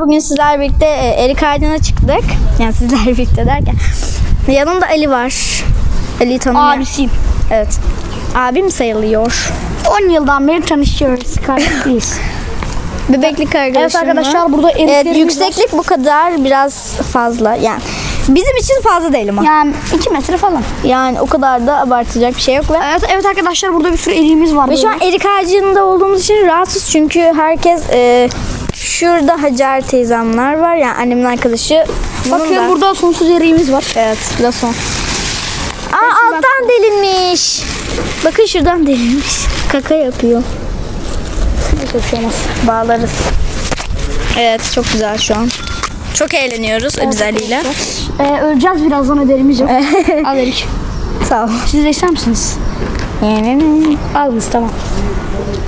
Bugün sizlerle birlikte erik ağacına çıktık. Yani sizlerle birlikte derken. Yanımda Ali var. Ali'yi tanımıyor. Abisiyim. Evet. Abim sayılıyor. 10 yıldan beri tanışıyoruz. Kardeşiyiz. Bebeklik arkadaşım Evet arkadaşlar, var. burada Evet, yükseklik bu kadar biraz fazla. Yani bizim için fazla değil ama. yani 2 metre falan. Yani o kadar da abartacak bir şey yok. Ve, Evet, evet arkadaşlar burada bir sürü eriğimiz var. ve şu an erik ağacında olduğumuz için rahatsız çünkü herkes e, şurada Hacer teyzemler var. Yani annemin arkadaşı. Bunun Bakın da- burada sonsuz eriğimiz var. Evet, lason. Aa alttan delinmiş. Bakın şuradan delinmiş. Kaka yapıyor. Hiçbir şey olmaz. Bağlarız. Evet, çok güzel şu an. Çok eğleniyoruz biz Ali'yle. Ee, öleceğiz birazdan öderimiz yok. Al erik. Sağ ol. Siz de ister misiniz? Aldınız tamam.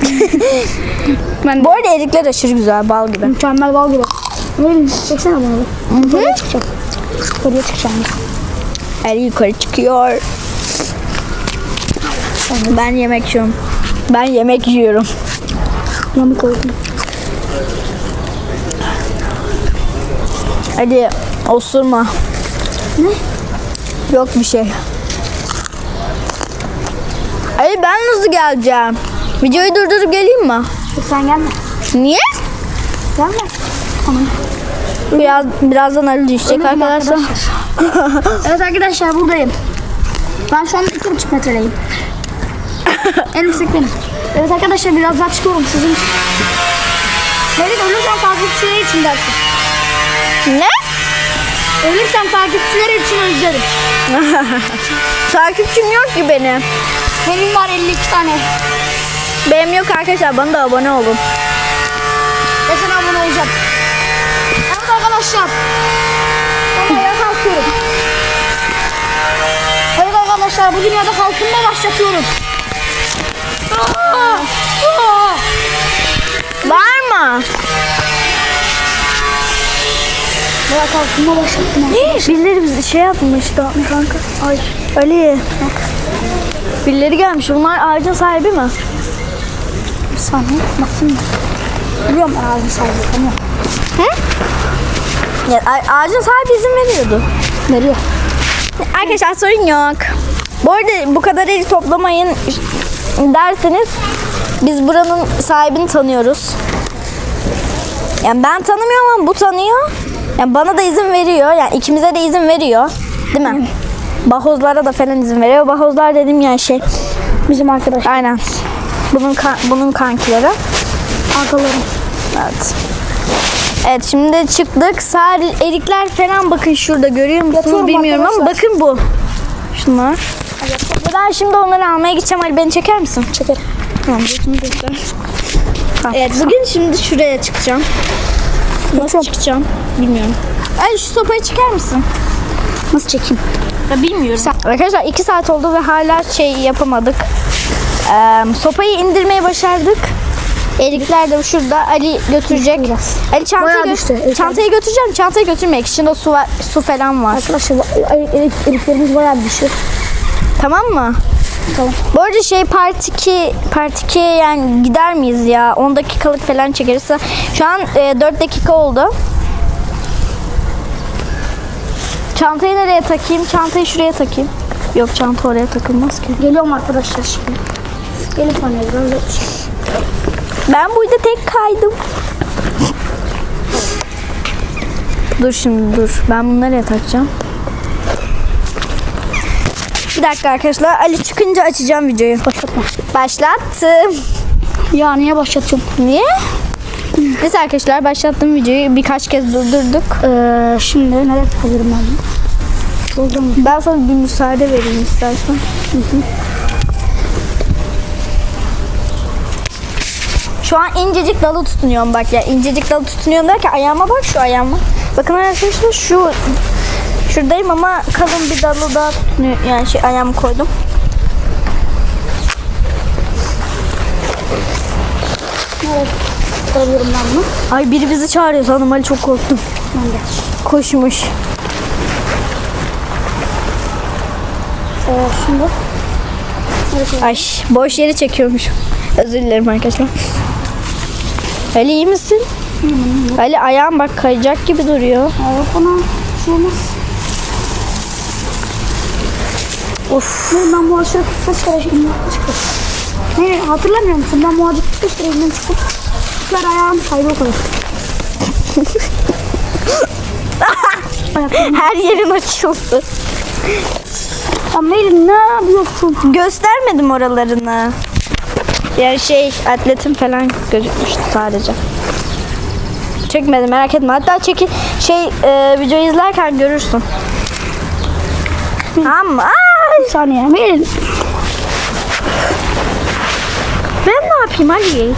ben Bu arada erikler aşırı güzel, bal gibi. mükemmel bal gibi. Verin çeksene da. Yukarıya çıkacağım. Yukarıya çıkacağım. Ali yukarı çıkıyor. Ben yemek yiyorum. Ben yemek yiyorum. Yamuk oldum. Ali osurma. Ne? Yok bir şey. Ali ben nasıl geleceğim? Videoyu durdurup geleyim mi? Sen gelme. Niye? Gelme. Tamam. Biraz birazdan Ali düşecek Ölürüm arkadaşlar. evet arkadaşlar buradayım. Ben şu an 2,5 metredeyim. en yüksek benim. Evet arkadaşlar biraz daha çıkıyorum sizin için. Melih ölürsem takipçileri için dersin. Ne? Ölürsem takipçileri için özlerim. Takipçim yok ki benim. Benim var 52 tane. Benim yok arkadaşlar. Bana da abone olun. Ve sana abone olacağım. Evet arkadaşlar. Ben ayağa kalkıyorum. Evet arkadaşlar bu dünyada kalkınma başlatıyorum. Aa! Aa! Var mı? Baya kalkınma başlattım. Birileri bizi şey yapmış da kanka. Ay Ali. Birileri gelmiş. Bunlar ağacın sahibi mi? Saniye bakayım. Biliyorum ağzın sahibi tamam. Ya, a- ağacın sahibi izin veriyordu. Veriyor. Arkadaşlar sorun yok. Bu arada bu kadar el toplamayın derseniz biz buranın sahibini tanıyoruz. Yani ben tanımıyorum ama bu tanıyor. Yani bana da izin veriyor. Yani ikimize de izin veriyor. Değil mi? Bahozlara da falan izin veriyor. Bahozlar dedim ya şey. Bizim arkadaş. Aynen. Bunun kan- bunun kankileri. Arkalarım. Evet. Evet şimdi çıktık. Sağ erikler falan bakın şurada görüyor musunuz Yatıyorum bilmiyorum ama bakın bu. Şunlar. Ben şimdi onları almaya gideceğim. Ali beni çeker misin? Çeker. Tamam göster. Evet bugün şimdi şuraya çıkacağım. Nasıl çıkacağım bilmiyorum. Ali şu sopayı çeker misin? Nasıl çekeyim? Ya bilmiyorum. Arkadaşlar iki saat oldu ve hala şey yapamadık. Ee, sopayı indirmeyi başardık. Erikler de şurada. Ali götürecek. Biraz. Ali çantayı, Bayağı gö- düştü. Evet, çantayı götüreceğim. Çantayı götürmek için de su, var, su falan var. Arkadaşlar erik, erik, eriklerimiz bayağı düşük. Tamam mı? Tamam. Bu arada şey part 2 part 2'ye yani gider miyiz ya? 10 dakikalık falan çekeriz. Şu an e, 4 dakika oldu. Çantayı nereye takayım? Çantayı şuraya takayım. Yok çanta oraya takılmaz ki. Geliyorum arkadaşlar şimdi. Biraz yapacağım. Ben burada tek kaydım. dur şimdi dur. Ben bunu nereye takacağım? Bir dakika arkadaşlar. Ali çıkınca açacağım videoyu. Başlatma. Başlattım. Ya niye başlatıyorum? Niye? Neyse arkadaşlar başlattım videoyu. Birkaç kez durdurduk. Ee, şimdi nereye takabilirim ben? Buldum. Ben sana bir müsaade vereyim istersen. Şu an incecik dalı tutunuyorum bak ya. incecik dalı tutunuyorum derken ayağıma bak şu ayağıma. Bakın arkadaşlar şu şuradayım ama kalın bir dalı daha tutunuyor. Yani şey ayağımı koydum. Nereye takabilirim ben bunu? Ay biri bizi çağırıyor sandım Ali çok korktum. Ben de. Koşmuş. Ee, şimdi. Ay boş yeri çekiyormuş. Özür dilerim arkadaşlar. Ali iyi misin? Ali ayağım bak kayacak gibi duruyor. Evet bana şey olmaz. Of. Ne, ben bu ağaçları 45 kere şimdi. Ne hatırlamıyor musun? Ben bu ağacı 45 kere. Bu kadar ayağım kaydı o kadar. Her yerin açıldı. Ama Eylül ne yapıyorsun? Göstermedim oralarını. Yani şey atletim falan gözükmüştü sadece. Çekmedim merak etme. Hatta çeki şey e, videoyu izlerken görürsün. Tamam mı? Ay, Bir saniye. Eylül. ben ne yapayım Ali?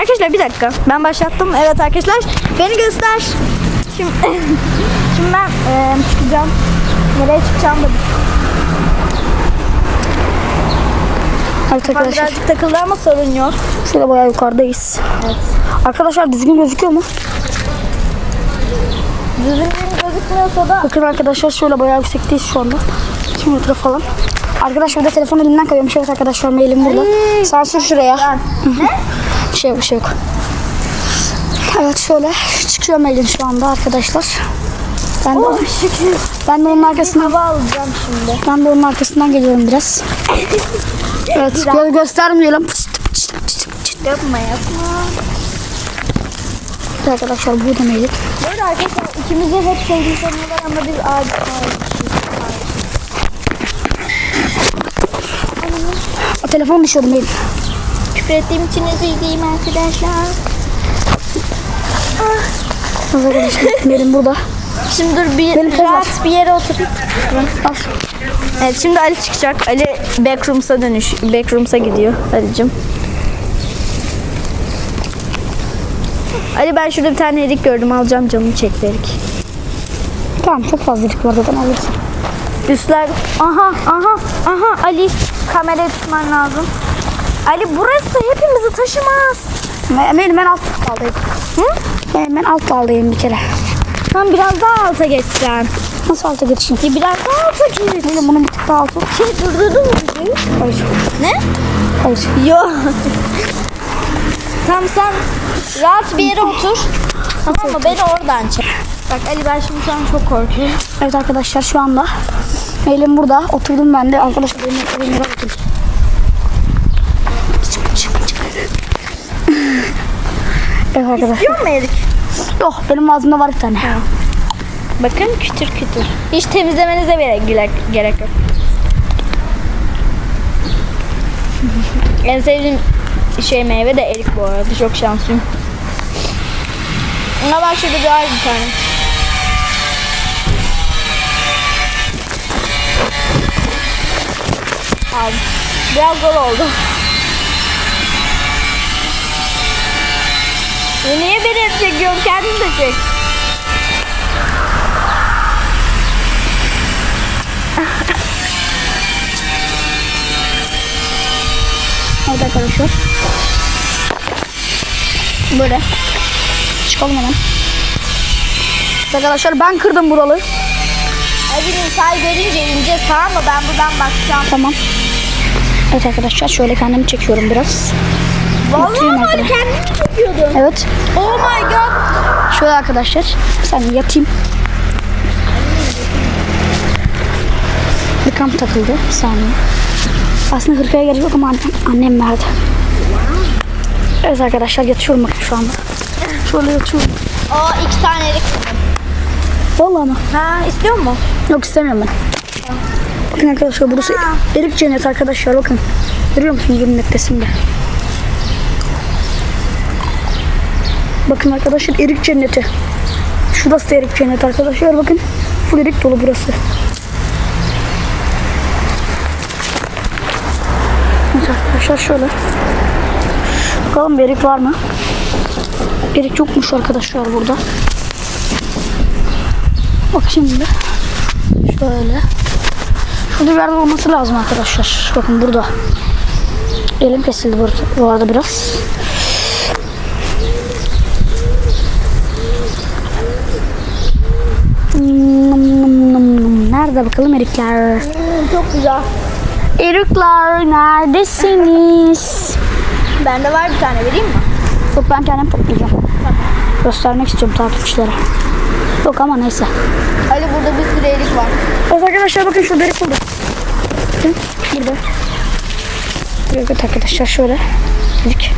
Arkadaşlar bir dakika. Ben başlattım. Evet arkadaşlar. Beni göster. Şimdi, şimdi ben e, çıkacağım. Nereye çıkacağım da Evet arkadaşlar. birazcık takıldı ama sorun yok. Şöyle bayağı yukarıdayız. Evet. Arkadaşlar düzgün gözüküyor mu? Düzgün gözükmüyorsa da Bakın arkadaşlar şöyle bayağı yüksekteyiz şu anda. 2 metre falan. Arkadaşlar bir de telefon elimden kayıyormuş. Evet arkadaşlar mailim burada. Ay. Sansür şuraya. ne? Bir şey yok bir şey yok. Evet şöyle çıkıyor mailin şu anda arkadaşlar. Ben de, Oh şükür. ben de onun arkasından Hava alacağım şimdi. ben de onun arkasından geliyorum biraz. Evet gö- göstermeyelim. Yapma yapma. Evet arkadaşlar burada mailim. Bu arada arkadaşlar ikimiz de hep sevgili sanıyorlar ama biz aciz O telefon düşüyordu mail. Küfür ettiğim için özür dileyim arkadaşlar. Evet arkadaşlar mailim burada. Şimdi dur bir Benim rahat bir yere oturayım. Al. Evet şimdi Ali çıkacak. Ali backrooms'a dönüş. Backrooms'a gidiyor Ali'cim. Ali ben şurada bir tane erik gördüm. Alacağım canımı çekti erik. Tamam çok fazla dik var zaten alırsın. Üstler. Aha aha aha Ali kamerayı tutman lazım. Ali burası hepimizi taşımaz. Ma- Mail ben alt daldayım. Hı? Ben, ben alt daldayım bir kere. Tamam biraz daha alta geçsen. Nasıl alta geçeyim? Ya biraz daha alta geç. Mail bunun bir tık daha altı. Şey durdurdun mu bizi? Hayır. Ne? Hayır. Yok. tamam sen rahat bir yere otur. Tamam mı? Beni oradan çek. Bak Ali ben şimdi şu an çok korkuyorum. Evet arkadaşlar şu anda mailim burada. Oturdum ben de. Arkadaşlar benim oturduğum yere bakın. Evet arkadaşlar. Yok mu Erik? Yok benim ağzımda var bir tane. Bakın kütür kütür. Hiç temizlemenize bile gerek, gerek yok. en sevdiğim şey meyve de erik bu arada. Çok şanslıyım. Ona bak şurada bir var bir tane. Aldım. Biraz zor oldu. Ya niye beni hep çekiyorsun? Kendin de çek. Evet arkadaşlar. Böyle. Çıkalım hemen. Arkadaşlar ben kırdım buralı. Hadi misal görünce ineceğiz tamam mı? Ben buradan bakacağım. Tamam. Evet arkadaşlar şöyle kendimi çekiyorum biraz. Vallahi böyle kendini çekiyordun. Evet. Oh my god. Şöyle arkadaşlar. Saniye yatayım. Hırkam takıldı. Bir saniye. Aslında hırkaya gerek yok ama annem, verdi. Evet arkadaşlar yatıyorum bakın şu anda. Şöyle yatıyorum. Aa iki tane erik. Vallahi ama. Ha istiyor mu? Yok istemiyorum ben. Bakın arkadaşlar burası Ha. erik cennet arkadaşlar bakın. Görüyor musunuz cennet resimde? Bakın arkadaşlar erik cenneti. Şurası da erik cenneti arkadaşlar bakın. Full erik dolu burası. Evet arkadaşlar şöyle. Bakalım bir erik var mı? Erik yokmuş arkadaşlar burada. Bak şimdi. Şöyle. Şurada bir yerde olması lazım arkadaşlar. Bakın burada. Elim kesildi bu arada biraz. Hmm, Nerede bakalım erikler? çok güzel. Erikler neredesiniz? Bende var bir tane vereyim mi? Yok ben kendim toplayacağım. göstermek istiyorum takipçilere. Yok ama neyse. Ali burada bir sürü erik var. Evet arkadaşlar bakın şurada erik burada. Bakın burada. Evet arkadaşlar şöyle. Erik.